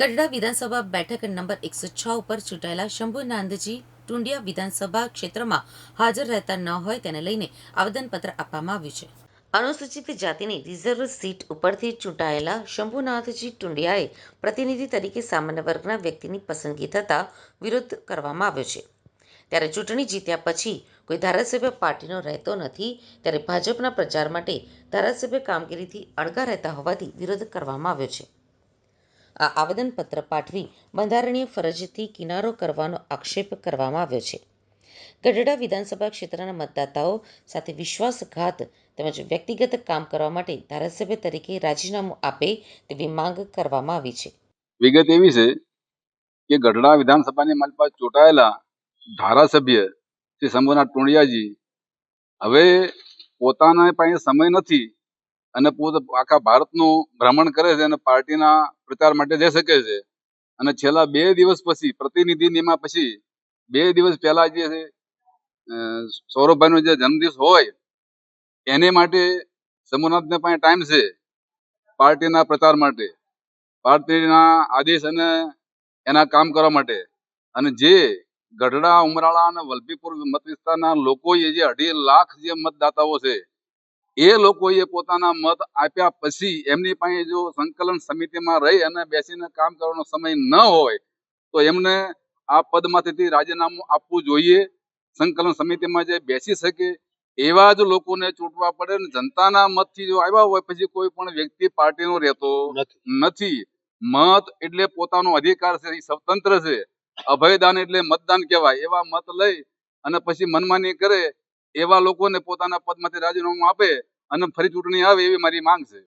ગઢડા વિધાનસભા બેઠક નંબર એકસો છ ઉપર ચૂંટાયેલા શંભુનાંદજી ટુંડિયા વિધાનસભા ક્ષેત્રમાં હાજર રહેતા ન હોય તેને લઈને આવેદનપત્ર આપવામાં આવ્યું છે. અનુસૂચિત જાતિની રિઝર્વ સીટ ઉપરથી ચૂંટાયેલા શંભુનાથજી ટુંડિયાએ પ્રતિનિધિ તરીકે સામાન્ય વર્ગના વ્યક્તિની પસંદગી થતાં વિરોધ કરવામાં આવ્યો છે. ત્યારે ચૂંટણી જીત્યા પછી કોઈ ધારાસભ્ય પાર્ટીનો રહેતો નથી, ત્યારે ભાજપના પ્રચાર માટે ધારાસભ્ય કામગીરીથી અળગા રહેતા હોવાથી વિરોધ કરવામાં આવ્યો છે. આ આવેદનપત્ર પાઠવી બંધારણીય ફરજથી કિનારો કરવાનો આક્ષેપ કરવામાં આવ્યો છે. ગઢડા વિધાનસભા ક્ષેત્રના મતદાતાઓ સાથે વિશ્વાસઘાત તેમજ વ્યક્તિગત કામ કરવા માટે ધારાસભ્ય તરીકે રાજીનામું આપે તેવી માંગ કરવામાં આવી છે. વિગત એવી છે કે ગઢડા વિધાનસભાની મારી પાસે ચૂંટાયેલા ધારાસભ્ય શ્રી શંભુનાથ ટોણિયાજી હવે પોતાના પાસે સમય નથી અને પોતે આખા ભારતનું ભ્રમણ કરે છે અને પાર્ટીના પ્રચાર માટે જઈ શકે છે. અને છેલ્લા બે દિવસ પછી, પ્રતિનિધિ નિમા પછી, બે દિવસ પહેલા જે સૌરભભાઈનો જે જન્મદિવસ હોય, એને માટે સમુનાથને પાસે ટાઈમ છે પાર્ટીના પ્રચાર માટે. પાર્ટીના આદેશ અને એના કામ કરવા માટે. અને જે ગઢડા, ઉમરાળા અને વલભીપુર મત વિસ્તારના લોકોએ જે અઢી લાખ જે મતદાતાઓ છે એ લોકોએ પોતાના મત આપ્યા પછી એમની પાસે જો સંકલન સમિતિમાં રહી અને બેસીને કામ કરવાનો સમય ન હોય તો એમને આ પદમાંથી રાજીનામું આપવું જોઈએ. સંકલન સમિતિમાં જે બેસી શકે એવા જ લોકોને ચૂંટવા પડે ને જનતાના મતથી જો આવ્યા હોય પછી કોઈ પણ વ્યક્તિ પાર્ટીનો રહેતો નથી. મત એટલે પોતાનો અધિકાર છે એ સ્વતંત્ર છે. અભયદાન એટલે મતદાન કહેવાય. એવા મત લઈ અને પછી મનમાની કરે એવા લોકોને પોતાના પદમાંથી રાજીનામું આપે અને ફરી ચૂંટણી આવે એવી મારી માંગ છે.